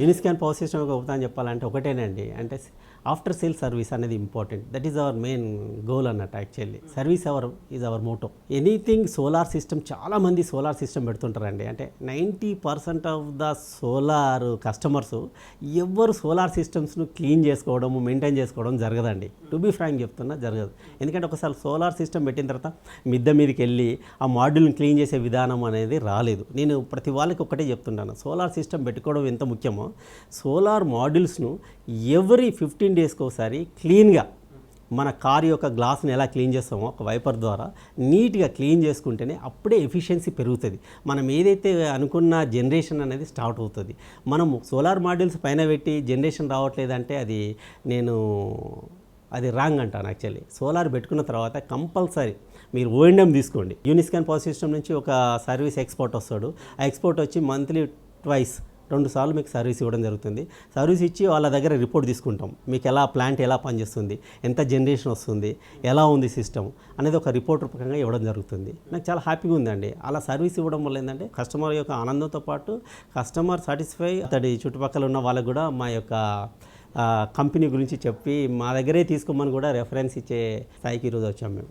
యూనిస్కాన్ power system గొప్పతనం చెప్పాలంటే ఒకటేనండి. అంటే ఆఫ్టర్ సేల్ సర్వీస్ అనేది important that is our main goal అన్నట్టు actually service our is our motto anything solar system చాలా మంది సోలార్ సిస్టమ్ పెడుతుంటారండి. అంటే ninety percent of the solar customers ఎవ్వరు సోలార్ సిస్టమ్స్ను క్లీన్ చేసుకోవడము మెయింటైన్ చేసుకోవడం జరగదండి. టు బీ ఫ్రాంక్ చెప్తున్నా జరగదు. ఎందుకంటే ఒకసారి సోలార్ సిస్టమ్ పెట్టిన తర్వాత మిద్దె మీదకి వెళ్ళి ఆ మాడ్యూల్ని క్లీన్ చేసే విధానం అనేది రాలేదు. నేను ప్రతి వాళ్ళకి ఒకటే చెప్తుంటాను. సోలార్ సిస్టమ్ పెట్టుకోవడం ఎంత ముఖ్యమో సోలార్ మాడ్యూల్స్ను ఎవ్రీ ఫిఫ్టీన్ డేస్కి ఒకసారి క్లీన్గా మన కార్ యొక్క గ్లాస్ని ఎలా క్లీన్ చేస్తామో ఒక వైపర్ ద్వారా నీట్గా క్లీన్ చేసుకుంటేనే అప్పుడే ఎఫిషియన్సీ పెరుగుతుంది. మనం ఏదైతే అనుకున్న జనరేషన్ అనేది స్టార్ట్ అవుతుంది. మనము సోలార్ మాడ్యూల్స్ పైన పెట్టి జనరేషన్ రావట్లేదంటే అది నేను అది రాంగ్ అంటాను యాక్చువల్లీ. సోలార్ పెట్టుకున్న తర్వాత కంపల్సరీ మీరు ఓఎండం తీసుకోండి. యూనిస్కాన్ పవర్ సిస్టమ్ నుంచి ఒక సర్వీస్ ఎక్స్పోర్ట్ వస్తాడు. ఆ ఎక్స్పోర్ట్ వచ్చి మంత్లీ ట్వైస్ రెండు సార్లు మీకు సర్వీస్ ఇవ్వడం జరుగుతుంది. సర్వీస్ ఇచ్చి వాళ్ళ దగ్గర రిపోర్ట్ తీసుకుంటాం. మీకు ఎలా ప్లాంట్ ఎలా పనిచేస్తుంది ఎంత జనరేషన్ వస్తుంది ఎలా ఉంది సిస్టమ్ అనేది ఒక రిపోర్ట్ రూపకంగా ఇవ్వడం జరుగుతుంది. నాకు చాలా హ్యాపీగా ఉందండి. అలా సర్వీస్ ఇవ్వడం వల్ల ఏంటంటే కస్టమర్ యొక్క ఆనందంతో పాటు కస్టమర్ సాటిస్ఫై అతడి చుట్టుపక్కల ఉన్న వాళ్ళకు కూడా మా యొక్క కంపెనీ గురించి చెప్పి మా దగ్గరే తీసుకోమని కూడా రెఫరెన్స్ ఇచ్చే స్థాయికి ఈరోజు వచ్చాం మేము.